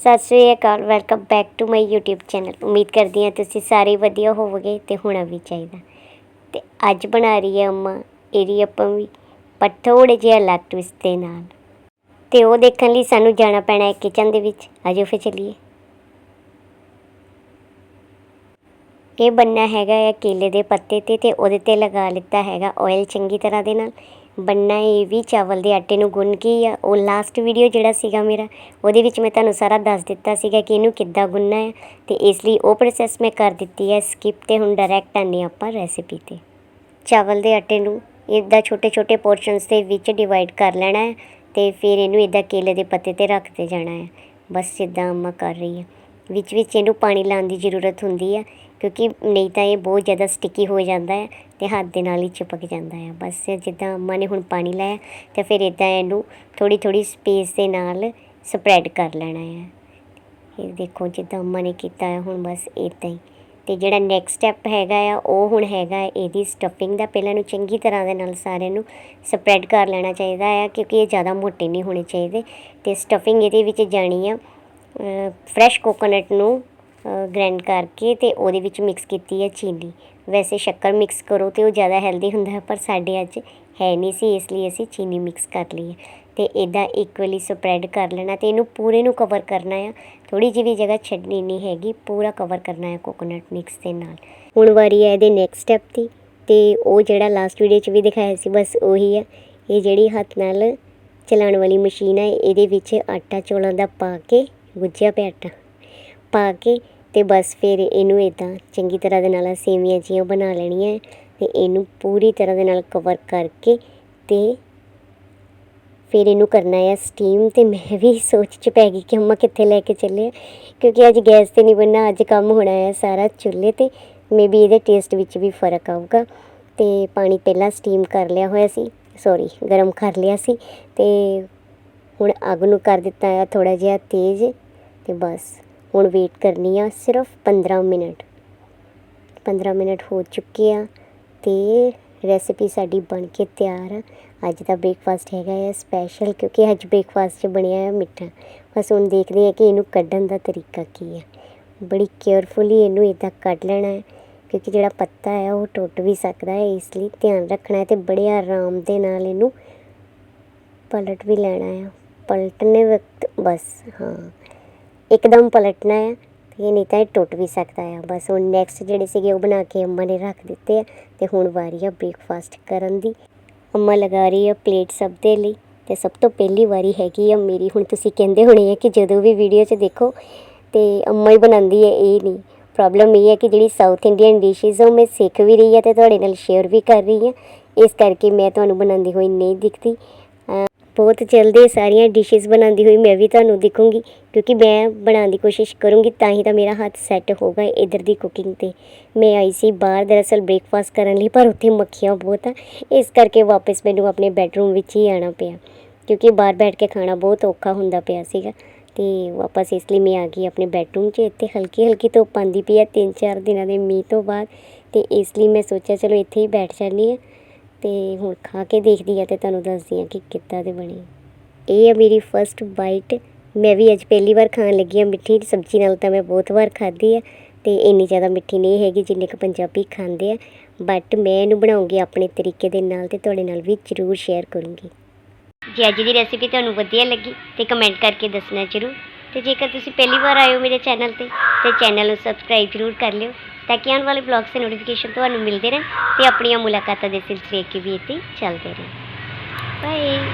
ਸਤਿ ਸ਼੍ਰੀ ਅਕਾਲ welcome back to my YouTube channel ਉਮੀਦ ਕਰਦੀ ਹਾਂ ਤੁਸੀਂ ਸਾਰੇ ਵਧੀਆ ਹੋਵੋਗੇ ਤੇ ਹੋਣਾ ਵੀ ਚਾਹੀਦਾ। ਤੇ ਅੱਜ ਬਣਾ ਰਹੀ ਹੈ ਅੰਮਾ, ਇਹਦੀ ਆਪਾਂ ਵੀ ਪਰ ਥੋੜੇ ਜਿਹਾ ਅਲੱਗ ਟਵਿਸਟ ਦੇ ਨਾਲ। ਤੇ ਉਹ ਦੇਖਣ ਲਈ ਸਾਨੂੰ ਜਾਣਾ ਪੈਣਾ ਹੈ ਕਿਚਨ ਦੇ ਵਿੱਚ। ਆਜੋ ਫਿਰ ਚਲੀਏ। ਇਹ ਬੰਨਾ ਹੈਗਾ ਹੈ ਕੇਲੇ ਦੇ ਪੱਤੇ ਤੇ ਤੇ ਉਹਦੇ ਤੇ ਲਗਾ ਲਿੱਤਾ ਹੈਗਾ ਆਇਲ ਚੰਗੀ ਤਰ੍ਹਾਂ ਦੇ ਨਾਲ। ਬੰਨਾ ਇਹ ਵੀ ਚਾਵਲ ਦੇ ਆਟੇ ਨੂੰ ਗੁੰਨ ਕੇ ਹੀ ਆ ਉਹ ਲਾਸਟ ਵੀਡੀਓ ਜਿਹੜਾ ਸੀਗਾ ਮੇਰਾ, ਉਹਦੇ ਵਿੱਚ ਮੈਂ ਤੁਹਾਨੂੰ ਸਾਰਾ ਦੱਸ ਦਿੱਤਾ ਸੀਗਾ ਕਿ ਇਹਨੂੰ ਕਿੱਦਾਂ ਗੁੰਨਣਾ ਹੈ ਅਤੇ ਇਸ ਲਈ ਉਹ ਪ੍ਰੋਸੈਸ ਮੈਂ ਕਰ ਦਿੱਤੀ ਹੈ ਸਕਿਪ ਅਤੇ ਹੁਣ ਡਾਇਰੈਕਟ ਆਨੇ ਆਪਾਂ ਰੈਸਿਪੀ ਤੇ। ਚਾਵਲ ਦੇ ਆਟੇ ਨੂੰ ਇੱਦਾਂ ਛੋਟੇ ਛੋਟੇ ਪੋਰਸ਼ਨਸ ਦੇ ਵਿੱਚ ਡਿਵਾਈਡ ਕਰ ਲੈਣਾ ਹੈ ਅਤੇ ਫਿਰ ਇਹਨੂੰ ਇੱਦਾਂ ਕੇਲੇ ਦੇ ਪੱਤੇ ਤੇ ਰੱਖਦੇ ਜਾਣਾ ਹੈ। ਬਸ ਇੱਦਾਂ ਅੰਮਾ ਕਰ ਰਹੀ ਹੈ। ਵਿੱਚ ਵਿੱਚ ਇਹਨੂੰ ਪਾਣੀ ਲਾਉਣ ਦੀ ਜ਼ਰੂਰਤ ਹੁੰਦੀ ਆ, ਕਿਉਂਕਿ ਨਹੀਂ ਤਾਂ ਇਹ ਬਹੁਤ ਜ਼ਿਆਦਾ ਸਟਿੱਕੀ ਹੋ ਜਾਂਦਾ ਹੈ ਅਤੇ ਹੱਥ ਦੇ ਨਾਲ ਹੀ ਚਿਪਕ ਜਾਂਦਾ ਆ ਬਸ ਜਿੱਦਾਂ ਅੰਮਾ ਨੇ ਹੁਣ ਪਾਣੀ ਲਾਇਆ, ਤੇ ਫਿਰ ਇੱਦਾਂ ਇਹਨੂੰ ਥੋੜ੍ਹੀ ਥੋੜ੍ਹੀ ਸਪੇਸ ਦੇ ਨਾਲ ਸਪਰੈਡ ਕਰ ਲੈਣਾ ਆ ਇਹ ਦੇਖੋ ਜਿੱਦਾਂ ਅੰਮਾ ਨੇ ਕੀਤਾ ਹੈ, ਹੁਣ ਬਸ ਇੱਦਾਂ ਹੀ। ਅਤੇ ਜਿਹੜਾ ਨੈਕਸਟ ਸਟੈਪ ਹੈਗਾ ਆ, ਉਹ ਹੁਣ ਹੈਗਾ ਇਹਦੀ ਸਟਫਿੰਗ ਦਾ। ਪਹਿਲਾਂ ਨੂੰ ਚੰਗੀ ਤਰ੍ਹਾਂ ਦੇ ਨਾਲ ਸਾਰਿਆਂ ਨੂੰ ਸਪਰੈਡ ਕਰ ਲੈਣਾ ਚਾਹੀਦਾ ਆ, ਕਿਉਂਕਿ ਇਹ ਜ਼ਿਆਦਾ ਮੋਟੇ ਨਹੀਂ ਹੋਣੇ ਚਾਹੀਦੇ। ਅਤੇ ਸਟਫਿੰਗ ਇਹਦੇ ਵਿੱਚ ਜਾਣੀ ਆ ਫਰੈਸ਼ ਕੋਕੋਨਟ ਨੂੰ ਗ੍ਰੈਂਡ ਕਰਕੇ ਅਤੇ ਉਹਦੇ ਵਿੱਚ ਮਿਕਸ ਕੀਤੀ ਹੈ ਚੀਨੀ ਵੈਸੇ ਸ਼ੱਕਰ ਮਿਕਸ ਕਰੋ ਤਾਂ ਉਹ ਜ਼ਿਆਦਾ ਹੈਲਦੀ ਹੁੰਦਾ ਹੈ ਪਰ ਸਾਡੇ ਅੱਜ ਹੈ ਨਹੀਂ ਸੀ, ਇਸ ਲਈ ਅਸੀਂ ਚੀਨੀ ਮਿਕਸ ਕਰ ਲਈ ਹੈ। ਤੇ ਇਦਾਂ ਇਕੁਅਲੀ ਸਪਰੈਡ ਕਰ ਲੈਣਾ ਅਤੇ ਇਹਨੂੰ ਪੂਰੇ ਨੂੰ ਕਵਰ ਕਰਨਾ ਆ। ਥੋੜ੍ਹੀ ਜਿਹੀ ਵੀ ਜਗ੍ਹਾ ਛੱਡਣੀ ਨਹੀਂ ਹੈਗੀ, ਪੂਰਾ ਕਵਰ ਕਰਨਾ ਹੈ ਕੋਕੋਨਟ ਮਿਕਸ ਦੇ ਨਾਲ। ਹੁਣ ਵਾਰੀ ਹੈ ਇਹਦੇ ਨੈਕਸਟ ਸਟੈਪ ਦੀ ਅਤੇ ਉਹ ਜਿਹੜਾ ਲਾਸਟ ਵੀਡੀਓ 'ਚ ਵੀ ਦਿਖਾਇਆ ਸੀ, ਬਸ ਉਹੀ ਆ। ਇਹ ਜਿਹੜੀ ਹੱਥ ਨਾਲ ਚਲਾਉਣ ਵਾਲੀ ਮਸ਼ੀਨ ਹੈ ਇਹਦੇ ਵਿੱਚ ਆਟਾ ਚੌਲਾਂ ਦਾ ਪਾ ਕੇ ਗੁੱਝਿਆ ਪਿਆ ਆਟਾ ਪਾ ਕੇ ਅਤੇ ਬਸ ਫਿਰ ਇਹਨੂੰ ਇੱਦਾਂ ਚੰਗੀ ਤਰ੍ਹਾਂ ਦੇ ਨਾਲ ਸੇਵੀਆਂ ਜਿਹੀਆਂ ਬਣਾ ਲੈਣੀਆਂ ਅਤੇ ਇਹਨੂੰ ਪੂਰੀ ਤਰ੍ਹਾਂ ਦੇ ਨਾਲ ਕਵਰ ਕਰਕੇ ਅਤੇ ਫਿਰ ਇਹਨੂੰ ਕਰਨਾ ਆ ਸਟੀਮ ਅਤੇ ਮੈਂ ਵੀ ਸੋਚ ਚ ਪੈ ਗਈ ਕਿ ਅੰਮਾ ਕਿੱਥੇ ਲੈ ਕੇ ਚੱਲੇ ਆ, ਕਿਉਂਕਿ ਅੱਜ ਗੈਸ ਤੇ ਨਹੀਂ ਬਣਨਾ, ਅੱਜ ਕੰਮ ਹੋਣਾ ਹੈ ਸਾਰਾ ਚੁੱਲ੍ਹੇ ਤੇ ਮੇਬੀ ਇਹਦੇ ਟੇਸਟ ਵਿੱਚ ਵੀ ਫ਼ਰਕ ਆਊਗਾ ਅਤੇ ਪਾਣੀ ਪਹਿਲਾਂ ਸਟੀਮ ਕਰ ਲਿਆ ਹੋਇਆ ਸੀ ਸੌਰੀ ਗਰਮ ਕਰ ਲਿਆ ਸੀ ਅਤੇ ਹੁਣ ਅੱਗ ਨੂੰ ਕਰ ਦਿੱਤਾ ਆ, ਥੋੜ੍ਹਾ ਜਿਹਾ ਤੇਜ਼ ਅਤੇ ਬਸ। ਹੁਣ ਵੇਟ ਕਰਨੀ ਆ ਸਿਰਫ 15 ਮਿੰਟ। 15 ਮਿੰਟ ਹੋ ਚੁੱਕੇ ਆ ਅਤੇ ਰੈਸਿਪੀ ਸਾਡੀ ਬਣ ਕੇ ਤਿਆਰ ਆ। ਅੱਜ ਦਾ ਬ੍ਰੇਕਫਾਸਟ ਹੈਗਾ ਆ ਸਪੈਸ਼ਲ ਕਿਉਂਕਿ ਅੱਜ ਬ੍ਰੇਕਫਾਸਟ 'ਚ ਬਣਿਆ ਆ ਮਿੱਠਾ। ਬਸ ਹੁਣ ਦੇਖਦੇ ਹਾਂ ਕਿ ਇਹਨੂੰ ਕੱਢਣ ਦਾ ਤਰੀਕਾ ਕੀ ਆ। ਬੜੀ ਕੇਅਰਫੁਲੀ ਇਹਨੂੰ ਇੱਦਾਂ ਕੱਢ ਲੈਣਾ ਹੈ ਕਿਉਂਕਿ ਜਿਹੜਾ ਪੱਤਾ ਹੈ ਉਹ ਟੁੱਟ ਵੀ ਸਕਦਾ ਹੈ ਇਸ ਲਈ ਧਿਆਨ ਰੱਖਣਾ ਹੈ ਤੇ ਬੜੇ ਆਰਾਮ ਦੇ ਨਾਲ ਇਹਨੂੰ ਪਲਟ ਵੀ ਲੈਣਾ ਆ। ਪਲਟਨੇ ਵਕਤ, ਬਸ, ਹਾਂ। ਇੱਕਦਮ ਪਲਟਣਾ ਹੈ ਇਹ ਨਹੀਂ ਤਾਂ ਇਹ ਟੁੱਟ ਵੀ ਸਕਦਾ ਆ। ਬਸ ਹੁਣ ਨੈਕਸਟ ਜਿਹੜੇ ਸੀਗੇ ਉਹ ਬਣਾ ਕੇ ਅੰਮਾ ਨੇ ਰੱਖ ਦਿੱਤੇ ਆ, ਤੇ ਹੁਣ ਵਾਰੀ ਆ ਬ੍ਰੇਕਫਾਸਟ ਕਰਨ ਦੀ। ਅੰਮਾ ਲਗਾ ਰਹੀ ਆ ਪਲੇਟ ਸਭ ਦੇ ਲਈ, ਤੇ ਸਭ ਤੋਂ ਪਹਿਲੀ ਵਾਰੀ ਹੈਗੀ ਆ ਮੇਰੀ। ਹੁਣ ਤੁਸੀਂ ਕਹਿੰਦੇ ਹੋਣੇ ਆ ਕਿ ਜਦੋਂ ਵੀ ਵੀਡੀਓ 'ਚ ਦੇਖੋ, ਤੇ ਅੰਮਾ ਹੀ ਬਣਾਉਂਦੀ ਹੈ ਇਹ ਨਹੀਂ। ਪ੍ਰੋਬਲਮ ਇਹ ਹੈ ਕਿ ਜਿਹੜੀ ਸਾਊਥ ਇੰਡੀਅਨ ਡਿਸ਼ਿਸ ਉਹ ਮੈਂ ਸਿੱਖ ਵੀ ਰਹੀ ਹਾਂ ਤੇ ਤੁਹਾਡੇ ਨਾਲ ਸ਼ੇਅਰ ਵੀ ਕਰ ਰਹੀ ਹਾਂ ਇਸ ਕਰਕੇ ਮੈਂ ਤੁਹਾਨੂੰ ਬਣਾਉਂਦੀ ਹੋਈ ਨਹੀਂ ਦਿਖਦੀ। ਬਹੁਤ ਜਲਦੀ ਸਾਰੀਆਂ ਡਿਸ਼ਿਸ ਬਣਾਉਂਦੀ ਹੋਈ ਮੈਂ ਵੀ ਤੁਹਾਨੂੰ ਦਿਖੂੰਗੀ, ਕਿਉਂਕਿ ਮੈਂ ਬਣਾਉਣ ਦੀ ਕੋਸ਼ਿਸ਼ ਕਰੂੰਗੀ, ਤਾਂ ਹੀ ਤਾਂ ਮੇਰਾ ਹੱਥ ਸੈੱਟ ਹੋਗਾ ਇਧਰ ਦੀ ਕੁਕਿੰਗ ਤੇ। ਮੈਂ ਆਈ ਸੀ ਬਾਹਰ ਦਰਅਸਲ ਬ੍ਰੇਕਫਾਸਟ ਕਰਨ ਲਈ, ਪਰ ਉੱਥੇ ਮੱਖੀਆਂ ਬਹੁਤ ਆ, ਇਸ ਕਰਕੇ ਵਾਪਸ ਮੈਨੂੰ ਆਪਣੇ ਬੈੱਡਰੂਮ ਵਿੱਚ ਹੀ ਆਣਾ ਪਿਆ। ਕਿਉਂਕਿ ਬਾਹਰ ਬੈਠ ਕੇ ਖਾਣਾ ਬਹੁਤ ਔਖਾ ਹੁੰਦਾ ਪਿਆ ਸੀਗਾ, ਤੇ ਵਾਪਸ ਇਸ ਲਈ ਮੈਂ ਆ ਗਈ ਆਪਣੇ ਬੈੱਡਰੂਮ 'ਚ, ਇੱਥੇ ਹਲਕੀ ਹਲਕੀ ਧੁੱਪ ਆਉਂਦੀ ਪਈ ਆ ਤਿੰਨ ਚਾਰ ਦਿਨਾਂ ਦੇ ਮੀਂਹ ਤੋਂ ਬਾਅਦ, ਤੇ ਇਸ ਲਈ ਮੈਂ ਸੋਚਿਆ ਚਲੋ ਇੱਥੇ ਹੀ ਬੈਠ ਜਾਂਦੀ ਹਾਂ। ਅਤੇ ਹੁਣ ਖਾ ਕੇ ਦੇਖਦੀ ਹਾਂ ਅਤੇ ਤੁਹਾਨੂੰ ਦੱਸਦੀ ਹਾਂ ਕਿ ਕਿੱਦਾਂ ਦੇ ਬਣੇ। ਇਹ ਆ ਮੇਰੀ ਫਸਟ ਬਾਈਟ ਮੈਂ ਵੀ ਅੱਜ ਪਹਿਲੀ ਵਾਰ ਖਾਣ ਲੱਗੀ ਹਾਂ ਮਿੱਠੀ ਸਬਜ਼ੀ ਨਾਲ ਤਾਂ ਮੈਂ ਬਹੁਤ ਵਾਰ ਖਾਧੀ ਆ ਅਤੇ ਇੰਨੀ ਜ਼ਿਆਦਾ ਮਿੱਠੀ ਨਹੀਂ ਹੈਗੀ ਜਿੰਨੇ ਕੁ ਪੰਜਾਬੀ ਖਾਂਦੇ ਆ। ਬਟ ਮੈਂ ਇਹਨੂੰ ਬਣਾਉਂਗੀ ਆਪਣੇ ਤਰੀਕੇ ਦੇ ਨਾਲ ਅਤੇ ਤੁਹਾਡੇ ਨਾਲ ਵੀ ਜ਼ਰੂਰ ਸ਼ੇਅਰ ਕਰੂੰਗੀ। ਜੇ ਅੱਜ ਦੀ ਰੈਸਿਪੀ ਤੁਹਾਨੂੰ ਵਧੀਆ ਲੱਗੀ ਤੇ ਕਮੈਂਟ ਕਰਕੇ ਦੱਸਣਾ ਜ਼ਰੂਰ। ਤੇ ਜੇਕਰ ਤੁਸੀਂ ਪਹਿਲੀ ਵਾਰ ਆਏ ਹੋ ਮੇਰੇ ਚੈਨਲ ਤੇ ਤੇ ਚੈਨਲ ਨੂੰ ਸਬਸਕ੍ਰਾਈਬ ਜ਼ਰੂਰ ਕਰ ਲਿਓ। ਤਾਂ ਕਿ ਆਉਣ ਵਾਲੇ ਵਲੌਗਸ ਦੇ ਨੋਟੀਫਿਕੇਸ਼ਨ ਤੁਹਾਨੂੰ ਮਿਲਦੇ ਰਹਿਣ ਤੇ ਆਪਣੀਆਂ ਮੁਲਾਕਾਤਾਂ ਦੇ ਸਿਲਸਿਲੇ ਅੱਗੇ ਵੀ ਇੱਥੇ ਚੱਲਦੇ ਰਹਿਣ। ਬਾਏ